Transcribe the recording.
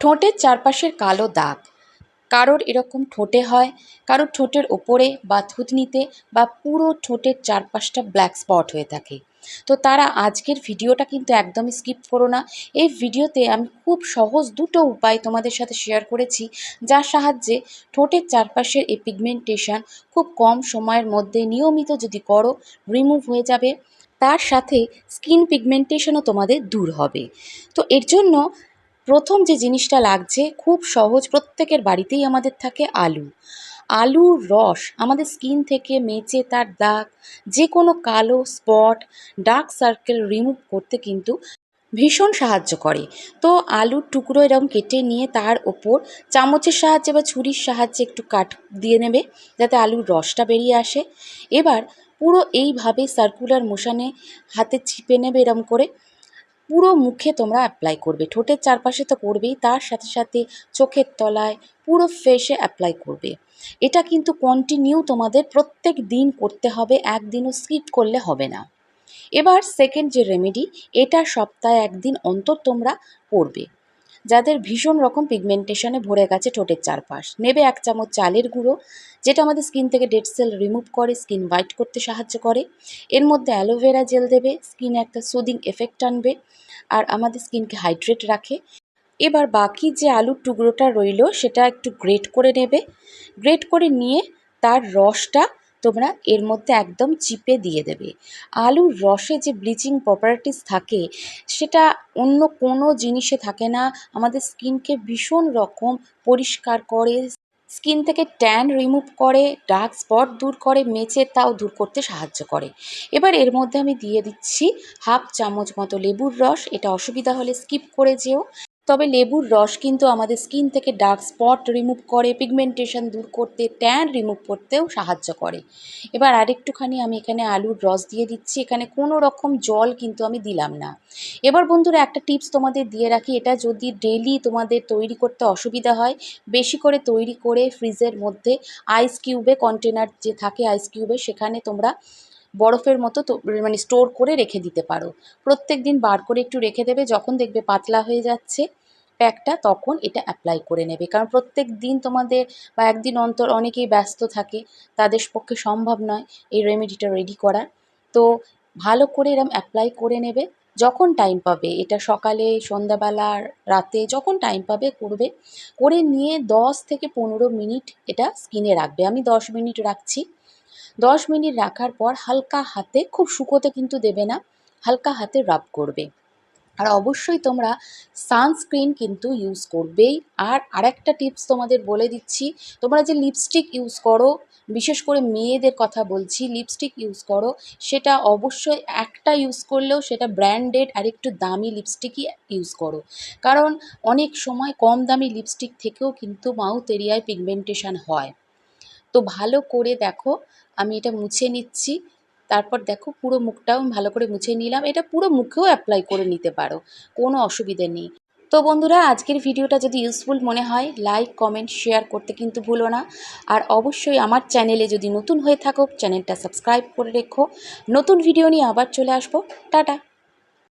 ঠোঁটের চারপাশের কালো দাগ। কারোর এরকম ঠোঁটে হয়, কারোর ঠোঁটের ওপরে বা থুতনিতে বা পুরো ঠোঁটের চারপাশটা ব্ল্যাক স্পট হয়ে থাকে। তো তারা আজকের ভিডিওটা কিন্তু একদমই স্কিপ করো না। এই ভিডিওতে আমি খুব সহজ দুটো উপায় তোমাদের সাথে শেয়ার করেছি, যার সাহায্যে ঠোঁটের চারপাশের এই পিগমেন্টেশন খুব কম সময়ের মধ্যে নিয়মিত যদি করো রিমুভ হয়ে যাবে। তার সাথে স্কিন পিগমেন্টেশনও তোমাদের দূর হবে। তো এর জন্য প্রথম যে জিনিসটা লাগছে, খুব সহজ প্রত্যেকের বাড়িতেই আমাদের থাকে আলু। আলুর রস আমাদের স্কিন থেকে মেচে তার দাগ যে কোনো কালো স্পট, ডার্ক সার্কেল রিমুভ করতে কিন্তু ভীষণ সাহায্য করে। তো আলুর টুকরো এরকম কেটে নিয়ে তার ওপর চামচের সাহায্যে বা ছুরির সাহায্যে একটু কাট দিয়ে নেবে, যাতে আলুর রসটা বেরিয়ে আসে। এবার পুরো এইভাবে সার্কুলার মোশানে হাতে চিপে নেবে এরম করে। পুরো মুখে তোমরা অ্যাপ্লাই করবে। ঠোঁটের চারপাশে তো করবেই তার সাথে সাথে চোখের তলায় পুরো ফেসে অ্যাপ্লাই করবে। এটা কিন্তু কন্টিনিউ তোমাদের প্রত্যেক দিন করতে হবে, একদিনও স্কিপ করলে হবে না। এবার সেকেন্ড যে রেমেডি এটা সপ্তাহে একদিন অন্তর তোমরা করবে যাদের ভীষণ রকম পিগমেন্টেশনে ভরে গেছে ঠোঁটের চারপাশ। নেবে এক চামচ চালের গুঁড়ো, যেটা আমাদের স্কিন থেকে ডেড সেল রিমুভ করে স্কিন হোয়াইট করতে সাহায্য করে। এর মধ্যে অ্যালোভেরা জেল দেবে স্কিনে একটা সুদিং এফেক্ট আনবে, আর আমাদের স্কিনকে হাইড্রেট রাখে। এবার বাকি যে আলুর টুকরোটা রইল, সেটা একটু গ্রেট করে নেবে। গ্রেট করে নিয়ে তার রসটা তোমরা এর মধ্যে একদম চিপে দিয়ে দেবে। আলুর রসে যে ব্লিচিং প্রপার্টিস থাকে, সেটা অন্য কোনো জিনিসে থাকে না। আমাদের স্কিনকে ভীষণ রকম পরিষ্কার করে, স্কিন থেকে ট্যান রিমুভ করে, ডার্ক স্পট দূর করে, মেচে তাও দূর করতে সাহায্য করে। এবার এর মধ্যে আমি দিয়ে দিচ্ছি হাফ চামচ মতো লেবুর রস। এটা অসুবিধা হলে স্কিপ করে যেও। তবে লেবুর রস কিন্তু আমাদের স্কিন থেকে ডার্ক স্পট রিমুভ করে পিগমেন্টেশন দূর করতে ট্যান রিমুভ করতেও সাহায্য করে। এবার আরেকটুখানি আমি এখানে আলুর রস দিয়ে দিচ্ছি। এখানে কোনো রকম জল কিন্তু আমি দিলাম না। এবার বন্ধুরা একটা টিপস তোমাদের দিয়ে রাখি। এটা যদি ডেলি তোমাদের তৈরি করতে অসুবিধা হয়, বেশি করে তৈরি করে ফ্রিজের মধ্যে আইস কিউবে কন্টেনার যে থাকে আইস কিউবে সেখানে তোমরা বরফের মতো তো মানে স্টোর করে রেখে দিতে পারো। প্রত্যেক দিন বার করে একটু রেখে দেবে, যখন দেখবে পাতলা হয়ে যাচ্ছে প্যাকটা, তখন এটা অ্যাপ্লাই করে নেবে। কারণ প্রত্যেক দিন তোমাদের বা একদিন অন্তর অনেকেই ব্যস্ত থাকে, তাদের পক্ষে সম্ভব নয় এই রেমেডিটা রেডি করা। তো ভালো করে এরম অ্যাপ্লাই করে নেবে, যখন টাইম পাবে, এটা সকালে, সন্ধ্যাবেলা, রাতে, যখন টাইম পাবে করবে, করে নিয়ে দশ থেকে পনেরো মিনিট এটা স্কিনে রাখবে। আমি দশ মিনিট রাখছি। দশ মিনিট রাখার পর হালকা হাতে, খুব শুকোতে কিন্তু দেবে না, হালকা হাতে রাব করবে। আর অবশ্যই তোমরা সানস্ক্রিন কিন্তু ইউজ করবেই। আর আরেকটা টিপস তোমাদের বলে দিচ্ছি, তোমরা যে লিপস্টিক ইউজ করো, বিশেষ করে মেয়েদের কথা বলছি লিপস্টিক ইউজ করো, সেটা অবশ্যই একটা ইউজ করলেও সেটা ব্র্যান্ডেড আর একটু দামি লিপস্টিকই ইউজ করো। কারণ অনেক সময় কম দামি লিপস্টিক থেকেও কিন্তু মাউথ এরিয়ায় পিগমেন্টেশন হয়। তো ভালো করে দেখো, আমি এটা মুছে নিচ্ছি। তারপর দেখো পুরো মুখটাও ভালো করে মুছে নিলাম। এটা পুরো মুখেও অ্যাপ্লাই করে নিতে পারো, কোনো অসুবিধে নেই। তো বন্ধুরা, আজকের ভিডিওটা যদি ইউজফুল মনে হয় লাইক কমেন্ট শেয়ার করতে কিন্তু ভুলো না। আর অবশ্যই আমার চ্যানেলে যদি নতুন হয়ে থাকো চ্যানেলটা সাবস্ক্রাইব করে রেখো। নতুন ভিডিও নিয়ে আবার চলে আসব। টাটা!